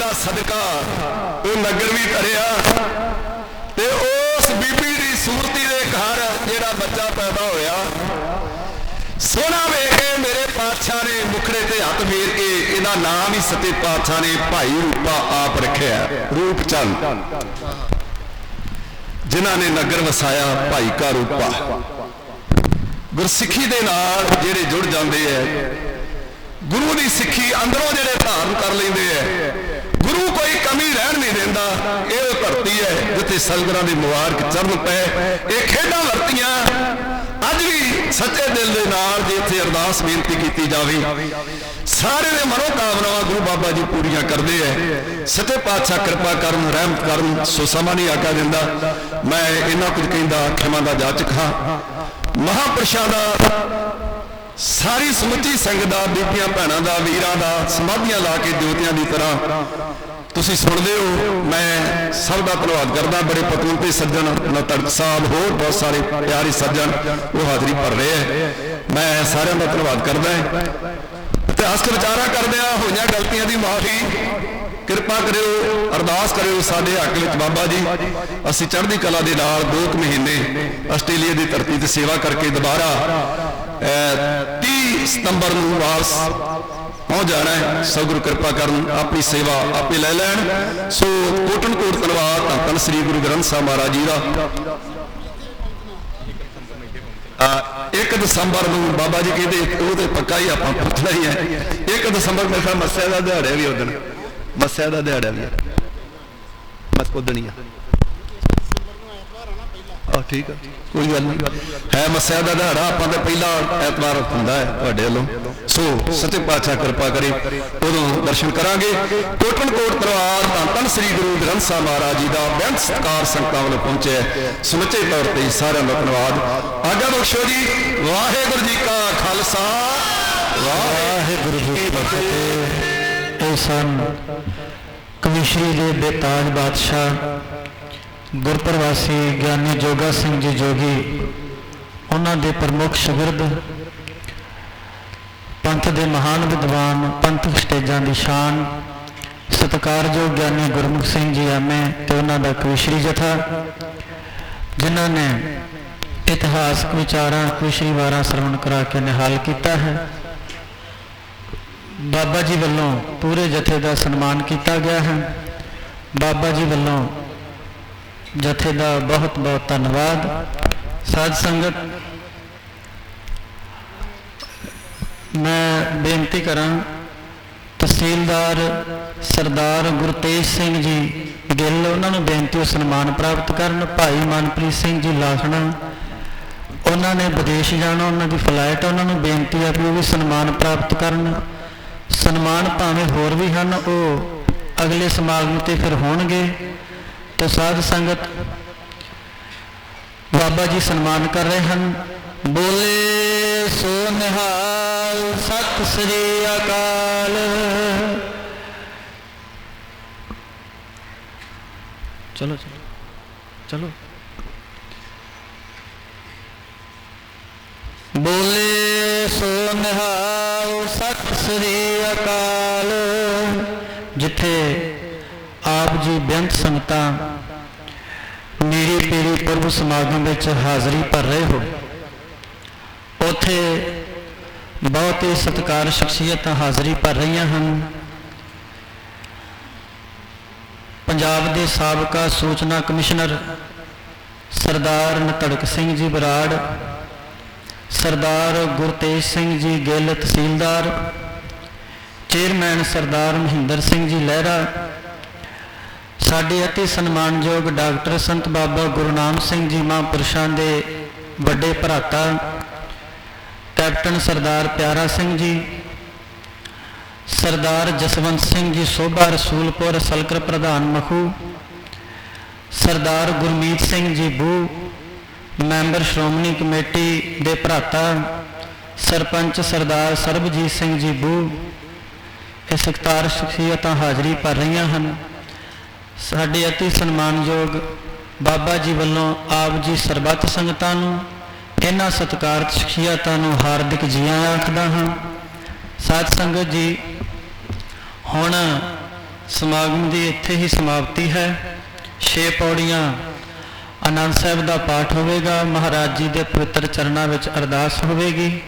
ਸਦਕਾ ਉਹ ਨਗਰ ਵੀ ਧਰਿਆ ਤੇ ਉਸ ਬੀਬੀ ਦੀ ਸੂਰਤੀ ਦੇ ਘਰ ਜਿਹੜਾ ਬੱਚਾ ਪੈਦਾ ਹੋਇਆ ਸੋਹਣਾ ਵੇਖ ਕੇ ਮੇਰੇ ਪਾਤਸ਼ਾਹ ਨੇ ਮੁਖੜੇ ਤੇ ਹੱਥ ਫੇਰ ਕੇ ਇਹਦਾ ਨਾਮ ਹੀ ਸਤੇ ਪਾਤਸ਼ਾਹ ਨੇ ਭਾਈ ਰੂਪਾ ਆਪ ਰੱਖਿਆ, ਰੂਪ ਚੰਦ। ਜਿਨ੍ਹਾਂ ਨੇ ਨਗਰ ਵਸਾਇਆ ਭਾਈ ਕਾ ਰੂਪਾ। ਗੁਰਸਿੱਖੀ ਦੇ ਨਾਲ ਜਿਹੜੇ ਜੁੜ ਜਾਂਦੇ ਐ, ਗੁਰੂ ਦੀ ਸਿੱਖੀ ਅੰਦਰੋਂ ਜਿਹੜੇ ਧਾਰਨ ਕਰ ਲੈਂਦੇ ਐ ਗੁਰੂ ਕੋਈ ਕਮੀ ਰਹਿਣ ਨਹੀਂ ਦਿੰਦਾ। ਇਹ ਉਹ ਧਰਤੀ ਹੈ ਜਿੱਥੇ ਸਤਿਗੁਰਾਂ ਦੇ ਮੁਬਾਰਕ ਚਰਨ ਪਏ ਇਹ ਖੇਡਾਂ ਵਰਤੀਆਂ। ਅੱਜ ਵੀ ਸੱਚੇ ਦਿਲ ਦੇ ਨਾਲ ਜੇ ਇੱਥੇ ਅਰਦਾਸ ਬੇਨਤੀ ਕੀਤੀ ਜਾਵੇ। ਸਾਰੇ ਦੇ ਮਨੋ ਕਾਮਨਾਵਾਂ ਗੁਰੂ ਬਾਬਾ ਜੀ ਪੂਰੀਆਂ ਕਰਦੇ ਐ। ਸੱਚੇ ਪਾਤਸ਼ਾਹ ਕਿਰਪਾ ਕਰਨ, ਰਹਿਮਤ ਕਰਨ, ਸੋ ਸਮਾਂ ਨਹੀਂ ਆਕਾ ਦਿੰਦਾ। ਮੈਂ ਇਹਨਾਂ ਕੁਝ ਕਹਿੰਦਾ, ਖਿਮਾ ਦਾ ਜਾਚਕ ਹਾਂ। ਮਹਾਪੁਰਸ਼ਾਂ ਦਾ ਸਾਰੀ ਸਮੁੱਚੀ ਸੰਗਤ ਦਾ, ਬੀਬੀਆਂ ਭੈਣਾਂ ਦਾ, ਵੀਰਾਂ ਦਾ, ਸਮਾਧੀਆਂ ਲਾ ਕੇ ਜੋਤੀਆਂ ਦੀ ਤਰ੍ਹਾਂ ਤੁਸੀਂ ਸੁਣਦੇ ਹੋ। ਮੈਂ ਸਭ ਦਾ ਧੰਨਵਾਦ ਕਰਦਾ। ਬੜੇ ਪਤਵੰਤੇ ਸੱਜਣ ਨਤੜਕ ਸਾਹਿਬ, ਹੋਰ ਬਹੁਤ ਸਾਰੇ ਪਿਆਰੇ ਸੱਜਣ ਉਹ ਹਾਜ਼ਰੀ ਭਰ ਰਹੇ ਹੈ। ਮੈਂ ਸਾਰਿਆਂ ਦਾ ਧੰਨਵਾਦ ਕਰਦਾ ਹਾਂ। ਇਤਿਹਾਸਕ ਵਿਚਾਰਾ ਕਰਦਿਆਂ ਹੋਈਆਂ ਗਲਤੀਆਂ ਦੀ ਮਾਫੀ ਕਿਰਪਾ ਕਰਿਓ, ਅਰਦਾਸ ਕਰਿਓ ਸਾਡੇ ਹੱਕ ਵਿੱਚ ਬਾਬਾ ਜੀ। ਅਸੀਂ ਚੜ੍ਹਦੀ ਕਲਾ ਦੇ ਨਾਲ 2 ਮਹੀਨੇ ਆਸਟ੍ਰੇਲੀਆ ਦੀ ਧਰਤੀ ਤੇ ਸੇਵਾ ਕਰਕੇ ਦੁਬਾਰਾ 30 ਸਤੰਬਰ ਨੂੰ ਵਾਪਸ ਪਹੁੰਚ ਜਾਣਾ ਹੈ। ਸਤਿਗੁਰੂ ਕਿਰਪਾ ਕਰਨ ਆਪਣੀ ਸੇਵਾ ਆਪੇ ਲੈ ਲੈਣ। ਸੋ ਕੋਟਨ ਕੋਟ ਧੰਨਵਾਦ ਧੰਨ ਧੰਨ ਸ੍ਰੀ ਗੁਰੂ ਗ੍ਰੰਥ ਸਾਹਿਬ ਮਹਾਰਾਜ ਜੀ ਦਾ। ਅਹ, 1 ਦਸੰਬਰ ਨੂੰ ਬਾਬਾ ਜੀ ਕਹਿੰਦੇ ਉਹ ਤੇ ਪੱਕਾ ਹੀ ਆਪਾਂ ਪੁੱਛਣਾ ਹੀ ਹੈ। 1 ਦਸੰਬਰ ਮੇਰੇ ਖਿਆਲ ਮੱਸਿਆ ਦਾ ਦਿਹਾੜਾ ਵੀ ਉਦਣ ਮੱਸਿਆ ਦਾ ਦਿਹਾੜਾ ਵੀ ਮਤ ਹੀ ਆ। ਆ ਠੀਕ ਆ। ਕੋਈ ਗੱਲ ਨਹੀਂ। ਹੈ ਮੱਸਿਆ ਦਾ ਦਿਹਾੜਾ ਆਪਾਂ ਤੇ ਪਹਿਲਾ ਐਤਵਾਰ ਹੁੰਦਾ ਹੈ ਤੁਹਾਡੇ ਵੱਲੋਂ। ਸੋ ਸੱਚੇ ਪਾਤਸ਼ਾਹ ਕਿਰਪਾ ਕਰੇ ਉਦੋਂ ਦਰਸ਼ਨ ਕਰਾਂਗੇ। ਕੋਟਨ ਕੋਟ ਪਰਿਵਾਰ ਤਾਂ ਤਨ ਸ੍ਰੀ ਗੁਰੂ ਗ੍ਰੰਥ ਸਾਹਿਬ ਮਹਾਰਾਜ ਜੀ ਦਾ ਬੇਅੰਤ ਸਤਿਕਾਰ ਸੰਗਤਾਂ ਵੱਲੋਂ ਪਹੁੰਚਿਆ। ਸਮੁੱਚੇ ਤੌਰ ਤੇ ਸਾਰਿਆਂ ਦਾ ਧੰਨਵਾਦ। ਆਗਾ ਬਖਸ਼ੋ ਜੀ ਵਾਹਿਗੁਰੂ ਜੀ ਕਾ ਖਾਲਸਾ। ਵਾਹਿਗੁਰੂ ਜੀ ਕੀ ਫਤਿਹ। ਇਹ ਸਨ ਕਵਿਸ਼ਰੀ ਦੇ ਬੇਤਾਜ ਬਾਦਸ਼ਾਹ ਗੁਰਪ੍ਰਵਾਸੀ ਗਿਆਨੀ ਜੋਗਾ ਸਿੰਘ ਜੀ ਜੋਗੀ, ਉਹਨਾਂ ਦੇ ਪ੍ਰਮੁੱਖ ਸ਼ਾਗਿਰਦ, ਪੰਥ ਦੇ ਮਹਾਨ ਵਿਦਵਾਨ, ਪੰਥ ਸਟੇਜਾਂ ਦੀ ਸ਼ਾਨ, ਸਤਿਕਾਰਯੋਗ ਗਿਆਨੀ ਗੁਰਮੁਖ ਸਿੰਘ ਜੀ ਐਮਏ ਤੇ ਉਹਨਾਂ ਦਾ ਕਵਿਸ਼ਰੀ ਜਥਾ, ਜਿਨ੍ਹਾਂ ਨੇ ਇਤਿਹਾਸਕ ਵਿਚਾਰਾਂ ਕਵਿਸ਼ਰੀ ਵਾਰਾਂ ਸਰਵਣ ਕਰਾ ਕੇ ਨਿਹਾਲ ਕੀਤਾ ਹੈ। ਬਾਬਾ ਜੀ ਵੱਲੋਂ ਪੂਰੇ ਜਥੇ ਦਾ ਸਨਮਾਨ ਕੀਤਾ ਗਿਆ ਹੈ। ਬਾਬਾ ਜੀ ਵੱਲੋਂ ਜਥੇ ਦਾ ਬਹੁਤ ਬਹੁਤ ਧੰਨਵਾਦ। ਸਾਧ ਸੰਗਤ, ਮੈਂ ਬੇਨਤੀ ਕਰਾਂ, ਤਹਿਸੀਲਦਾਰ ਸਰਦਾਰ ਗੁਰਤੇਜ ਸਿੰਘ ਜੀ ਗਿੱਲ, ਉਹਨਾਂ ਨੂੰ ਬੇਨਤੀ ਉਹ ਸਨਮਾਨ ਪ੍ਰਾਪਤ ਕਰਨ। ਭਾਈ ਮਨਪ੍ਰੀਤ ਸਿੰਘ ਜੀ ਲਾਖਣਾ, ਉਹਨਾਂ ਨੇ ਵਿਦੇਸ਼ ਜਾਣਾ, ਉਹਨਾਂ ਦੀ ਫਲਾਈਟ, ਉਹਨਾਂ ਨੂੰ ਬੇਨਤੀ ਆ ਵੀ ਉਹ ਵੀ ਸਨਮਾਨ ਪ੍ਰਾਪਤ ਕਰਨ। ਸਨਮਾਨ ਭਾਵੇਂ ਹੋਰ ਵੀ ਹਨ, ਉਹ ਅਗਲੇ ਸਮਾਗਮ ਤੇ ਫਿਰ ਹੋਣਗੇ। ਤੇ ਸਾਧ ਸੰਗਤ ਬਾਬਾ ਜੀ ਸਨਮਾਨ ਕਰ ਰਹੇ ਹਨ। ਬੋਲੇ ਸੋ ਨਿਹਾਲ ਸਤਿ ਸ੍ਰੀ ਅਕਾਲ। ਚਲੋ ਚਲੋ ਚਲੋ। ਬੋਲੇ ਸੋ ਨਿਹਾਲ ਸਤਿ ਸ੍ਰੀ ਅਕਾਲ। ਜਿੱਥੇ ਆਪ ਜੀ ਬੇਅੰਤ ਸੰਗਤਾਂ, ਮੇਰੀ ਪੀੜੀ ਪੁਰਬ ਸਮਾਗਮ ਵਿੱਚ ਹਾਜ਼ਰੀ ਭਰ ਰਹੇ ਹੋ। ਉਥੇ ਬਹੁਤ ਹੀ ਸਤਿਕਾਰ ਸ਼ਖਸੀਅਤਾਂ ਹਾਜ਼ਰੀ ਭਰ ਰਹੀਆਂ ਹਨ। ਪੰਜਾਬ ਦੇ ਸਾਬਕਾ ਸੂਚਨਾ ਕਮਿਸ਼ਨਰ ਸਰਦਾਰ ਨਤੜਕ ਸਿੰਘ ਜੀ ਬਰਾੜ, ਸਰਦਾਰ ਗੁਰਤੇਜ ਸਿੰਘ ਜੀ ਗਿੱਲ ਤਹਿਸੀਲਦਾਰ, ਚੇਅਰਮੈਨ ਸਰਦਾਰ ਮਹਿੰਦਰ ਸਿੰਘ ਜੀ ਲਹਿਰਾ ਸਾਡੇ ਅਤੀ ਸਨਮਾਨਯੋਗ ਡਾਕਟਰ ਸੰਤ ਬਾਬਾ ਗੁਰਨਾਮ ਸਿੰਘ ਜੀ ਮਹਾਂਪੁਰਸ਼ਾਂ ਦੇ ਵੱਡੇ ਭਰਾਤਾ, ਕੈਪਟਨ ਸਰਦਾਰ ਪਿਆਰਾ ਸਿੰਘ ਜੀ, ਸਰਦਾਰ ਜਸਵੰਤ ਸਿੰਘ ਜੀ ਸੋਭਾ ਰਸੂਲਪੁਰ ਸਲਕਰ ਪ੍ਰਧਾਨ ਮਖੂ, ਸਰਦਾਰ ਗੁਰਮੀਤ ਸਿੰਘ ਜੀ ਬੂ, ਮੈਂਬਰ ਸ਼੍ਰੋਮਣੀ ਕਮੇਟੀ ਦੇ ਭਰਾਤਾ, ਸਰਪੰਚ ਸਰਦਾਰ ਸਰਬਜੀਤ ਸਿੰਘ ਜੀ ਬੂ ਇਹ ਸਖਤਾਰ ਸ਼ਖਸੀਅਤਾਂ ਹਾਜ਼ਰੀ ਭਰ ਰਹੀਆਂ ਹਨ। ਸਾਡੇ ਅਤੀ ਸਨਮਾਨਯੋਗ ਬਾਬਾ ਜੀ ਵੱਲੋਂ ਆਪ ਜੀ ਸਰਬੱਤ ਸੰਗਤਾਂ ਨੂੰ, ਇਹਨਾਂ ਸਤਿਕਾਰਤ ਸ਼ਖਸੀਅਤਾਂ ਨੂੰ ਹਾਰਦਿਕ ਜੀਆਂ ਆਖਦਾ ਹਾਂ। ਸਾਧ ਸੰਗਤ ਜੀ, ਹੁਣ ਸਮਾਗਮ ਦੀ ਇੱਥੇ ਹੀ ਸਮਾਪਤੀ ਹੈ। ਛੇ ਪੌੜੀਆਂ ਆਨੰਦ ਸਾਹਿਬ ਦਾ ਪਾਠ ਹੋਵੇਗਾ, ਮਹਾਰਾਜ ਜੀ ਦੇ ਪਵਿੱਤਰ ਚਰਨਾਂ ਵਿੱਚ ਅਰਦਾਸ ਹੋਵੇਗੀ।